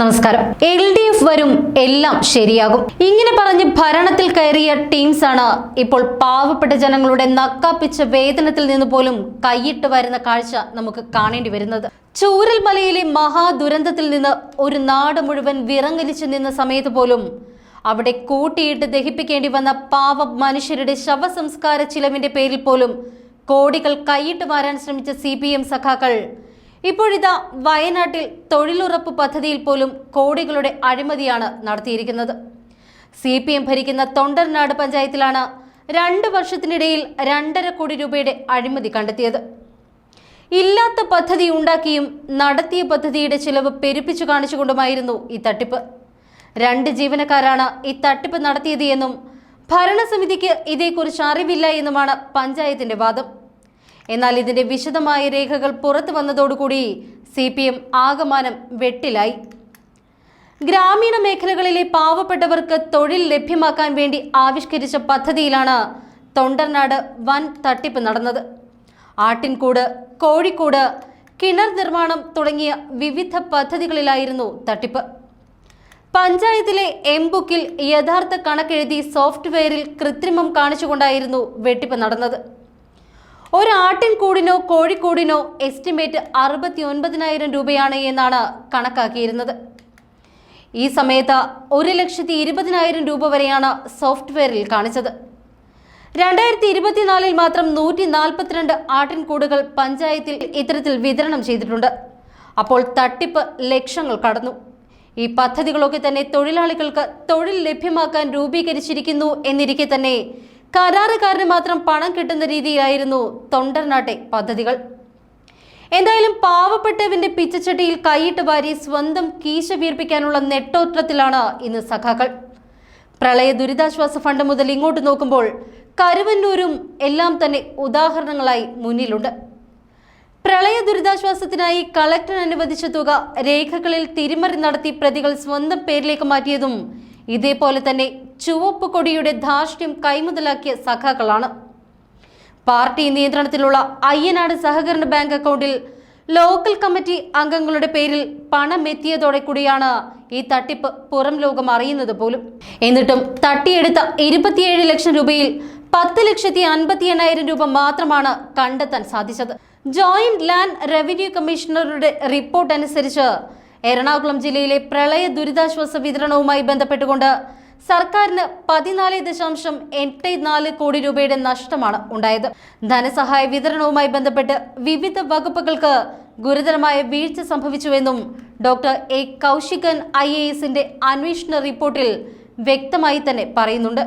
നമസ്കാരം. L D F വരും എല്ലാം ശരിയാകും. ഇങ്ങനെ പറഞ്ഞ് ഭരണത്തിൽ കയറിയ ടീംസ് ആണ് ഇപ്പോൾ പാവപ്പെട്ട ജനങ്ങളുടെ നക്കാപ്പിച്ച വേതനത്തിൽ നിന്ന് പോലും കൈയിട്ട് വരുന്ന കാഴ്ച നമുക്ക് കാണേണ്ടി വരുന്നത്. ചൂരൽമലയിലെ മഹാദുരന്തത്തിൽ നിന്ന് ഒരു നാട് മുഴുവൻ വിറങ്ങലിച്ചു നിന്ന സമയത്ത് പോലും അവിടെ കൂട്ടിയിട്ട് ദഹിപ്പിക്കേണ്ടി വന്ന പാവ മനുഷ്യരുടെ ശവസംസ്കാര ചിലവിന്റെ പേരിൽ പോലും കോടികൾ കൈയിട്ട് വാരാൻ ശ്രമിച്ച സി പി എം സഖാക്കൾ ഇപ്പോഴിതാ വയനാട്ടിൽ തൊഴിലുറപ്പ് പദ്ധതിയിൽ പോലും കോടികളുടെ അഴിമതിയാണ് നടത്തിയിരിക്കുന്നത്. സി പി എം ഭരിക്കുന്ന തൊണ്ടർനാട് പഞ്ചായത്തിലാണ് രണ്ട് വർഷത്തിനിടയിൽ രണ്ടര കോടി രൂപയുടെ അഴിമതി കണ്ടെത്തിയത്. ഇല്ലാത്ത പദ്ധതി ഉണ്ടാക്കിയും നടത്തിയ പദ്ധതിയുടെ ചിലവ് പെരുപ്പിച്ചു കാണിച്ചുകൊണ്ടുമായിരുന്നു ഈ തട്ടിപ്പ്. രണ്ട് ജീവനക്കാരാണ് ഈ തട്ടിപ്പ് നടത്തിയത് എന്നും ഭരണസമിതിക്ക് ഇതേക്കുറിച്ച് അറിവില്ല എന്നുമാണ് പഞ്ചായത്തിന്റെ വാദം. എന്നാൽ ഇതിന്റെ വിശദമായ രേഖകൾ പുറത്തു വന്നതോടുകൂടി സി പി എം ആകമാനം വെട്ടിലായി. ഗ്രാമീണ മേഖലകളിലെ പാവപ്പെട്ടവർക്ക് തൊഴിൽ ലഭ്യമാക്കാൻ വേണ്ടി ആവിഷ്കരിച്ച പദ്ധതിയിലാണ് തൊണ്ടർനാട് വൻ തട്ടിപ്പ് നടന്നത്. ആട്ടിൻകൂട് കോഴിക്കൂട് കിണർ നിർമ്മാണം തുടങ്ങിയ വിവിധ പദ്ധതികളിലായിരുന്നു തട്ടിപ്പ്. പഞ്ചായത്തിലെ എംബുക്കിൽ യഥാർത്ഥ കണക്കെഴുതി സോഫ്റ്റ്വെയറിൽ കൃത്രിമം കാണിച്ചുകൊണ്ടായിരുന്നു വെട്ടിപ്പ് നടന്നത്. ഒരാട്ടിൻ കൂടിനോ കോഴിക്കൂടിനോ എസ്റ്റിമേറ്റ് അറുപത്തി ഒൻപതിനായിരം രൂപയാണ് എന്നാണ് കണക്കാക്കിയിരുന്നത്. ഈ സമയത്ത് ഒരു ലക്ഷത്തി ഇരുപതിനായിരം രൂപ വരെയാണ് സോഫ്റ്റ്വെയറിൽ കാണിച്ചത്. രണ്ടായിരത്തി ഇരുപത്തിനാലിൽ മാത്രം നൂറ്റി നാൽപ്പത്തിരണ്ട് ആട്ടിൻകൂടുകൾ പഞ്ചായത്തിൽ ഇത്തരത്തിൽ വിതരണം ചെയ്തിട്ടുണ്ട്. അപ്പോൾ തട്ടിപ്പ് ലക്ഷങ്ങൾ കടന്നു. ഈ പദ്ധതികളൊക്കെ തന്നെ തൊഴിലാളികൾക്ക് തൊഴിൽ ലഭ്യമാക്കാൻ രൂപീകരിച്ചിരിക്കുന്നു എന്നിരിക്കെ തന്നെ കരാറുകാരന് മാത്രം പണം കിട്ടുന്ന രീതിയിലായിരുന്നു തൊണ്ടർനാട്ടെ പദ്ധതികൾ. എന്തായാലും പാവപ്പെട്ടവന്റെ പിച്ചച്ചട്ടിയിൽ കൈയിട്ട് വാരി സ്വന്തം കീശ വീർപ്പിക്കാനുള്ള നെട്ടോട്ടത്തിലാണ് ഇന്ന് സഖാക്കൾ. പ്രളയ ദുരിതാശ്വാസ ഫണ്ട് മുതൽ ഇങ്ങോട്ട് നോക്കുമ്പോൾ കരുവന്നൂരും എല്ലാം തന്നെ ഉദാഹരണങ്ങളായി മുന്നിലുണ്ട്. പ്രളയ ദുരിതാശ്വാസത്തിനായി കളക്ടർ അനുവദിച്ച തുക രേഖകളിൽ തിരിമറി നടത്തി പ്രതികൾ സ്വന്തം പേരിലേക്ക് മാറ്റിയതും ഇതേപോലെ തന്നെ ചുവപ്പ് കൊടിയുടെ ധാർഷ്ട്യം കൈമുതലാക്കിയ സഖാക്കളാണ്. പാർട്ടി നിയന്ത്രണത്തിലുള്ള അയ്യനാട് സഹകരണ ബാങ്ക് അക്കൗണ്ടിൽ ലോക്കൽ കമ്മിറ്റി അംഗങ്ങളുടെ പേരിൽ പണമെത്തിയതോടെ കൂടിയാണ് ഈ തട്ടിപ്പ് പുറം ലോകം അറിയുന്നത് പോലും. എന്നിട്ടും തട്ടിയെടുത്ത ഇരുപത്തിയേഴ് ലക്ഷം രൂപയിൽ പത്ത് ലക്ഷത്തി അൻപത്തി എണ്ണായിരം രൂപ മാത്രമാണ് കണ്ടെത്താൻ സാധിച്ചത്. ജോയിന്റ് ലാൻഡ് റവന്യൂ കമ്മീഷണറുടെ റിപ്പോർട്ട് അനുസരിച്ച് എറണാകുളം ജില്ലയിലെ പ്രളയ ദുരിതാശ്വാസ വിതരണവുമായി ബന്ധപ്പെട്ടുകൊണ്ട് സർക്കാരിന് പതിനാല് ദശാംശം എട്ട് നാല് കോടി രൂപയുടെ നഷ്ടമാണ് ഉണ്ടായത്. ധനസഹായ വിതരണവുമായി ബന്ധപ്പെട്ട് വിവിധ വകുപ്പുകൾക്ക് ഗുരുതരമായ വീഴ്ച സംഭവിച്ചുവെന്നും doctor A Kaushikan I A എസിന്റെ അന്വേഷണ റിപ്പോർട്ടിൽ വ്യക്തമായി തന്നെ പറയുന്നുണ്ട്.